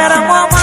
era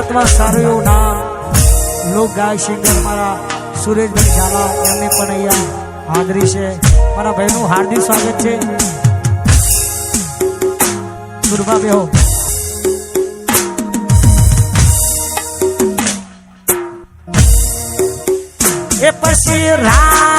ગુજરાતમાં સારું એવું નામ. લોક ગાયક સિંગર મારા સુરેશભાઈ ઝાલા, એમને પણ અહીંયા હાજરી છે. મારા ભાઈનું હાર્દિક સ્વાગત છે. દુર્ગા બેહો. એ પછી રા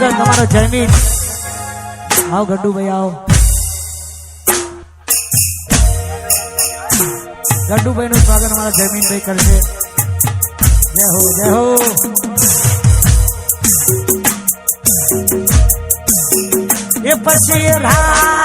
આગળ તમારો જયમીત આવો ગડ્ડુભાઈ આવો. ગડ્ડુભાઈ નું સ્વાગત અમારા જયમીનભાઈ કરશે. જય હો જય હો. એ પછી રા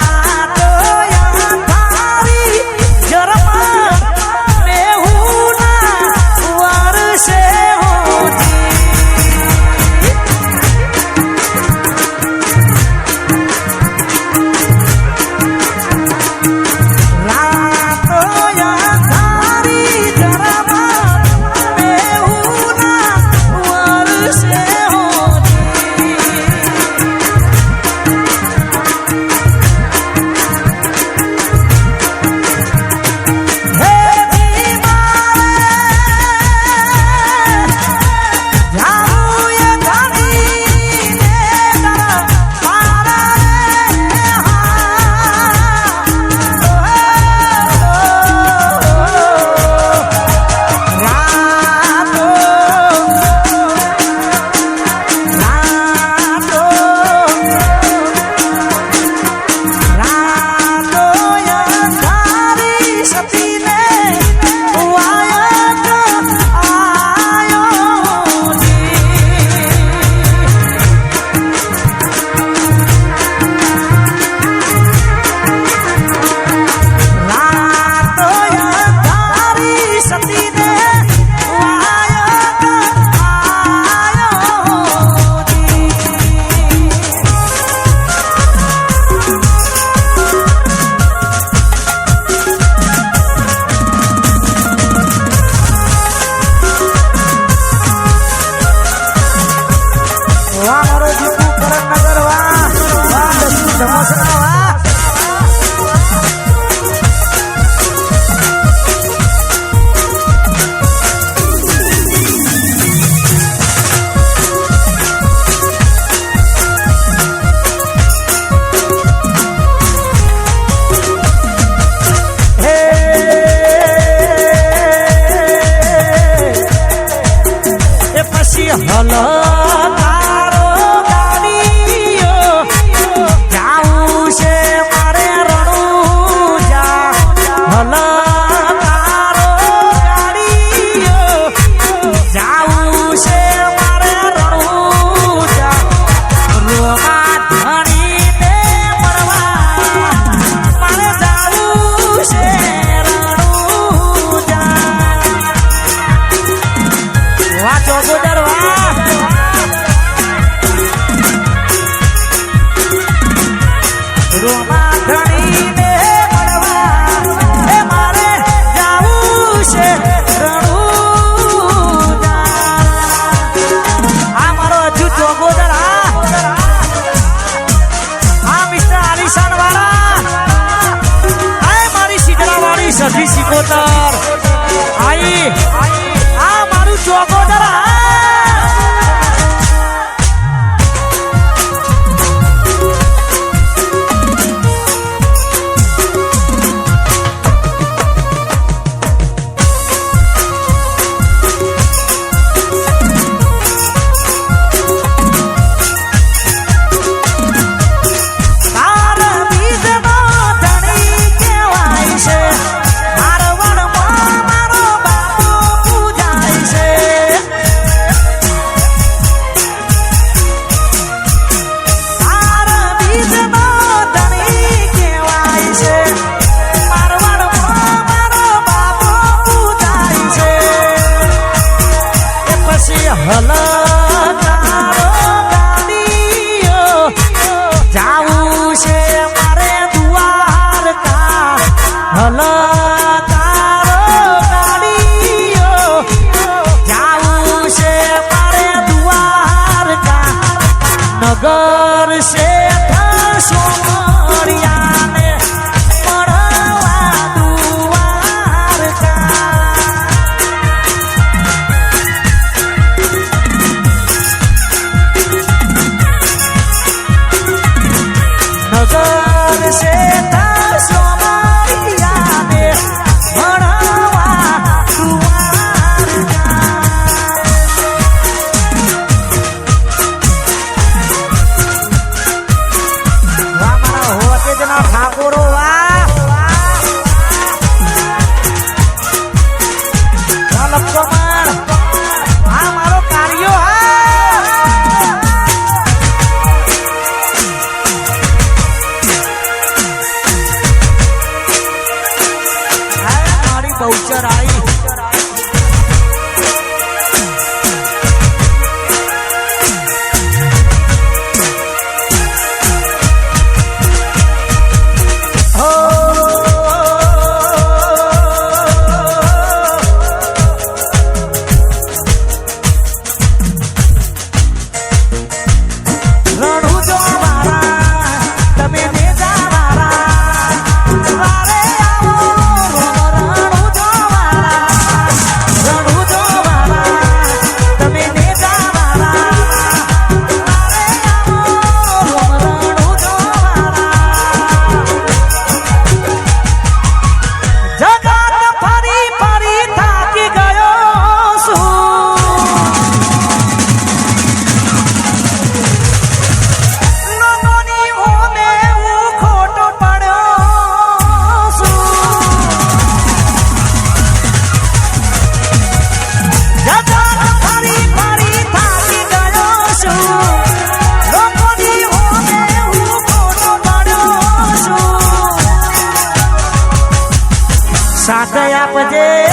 આપજે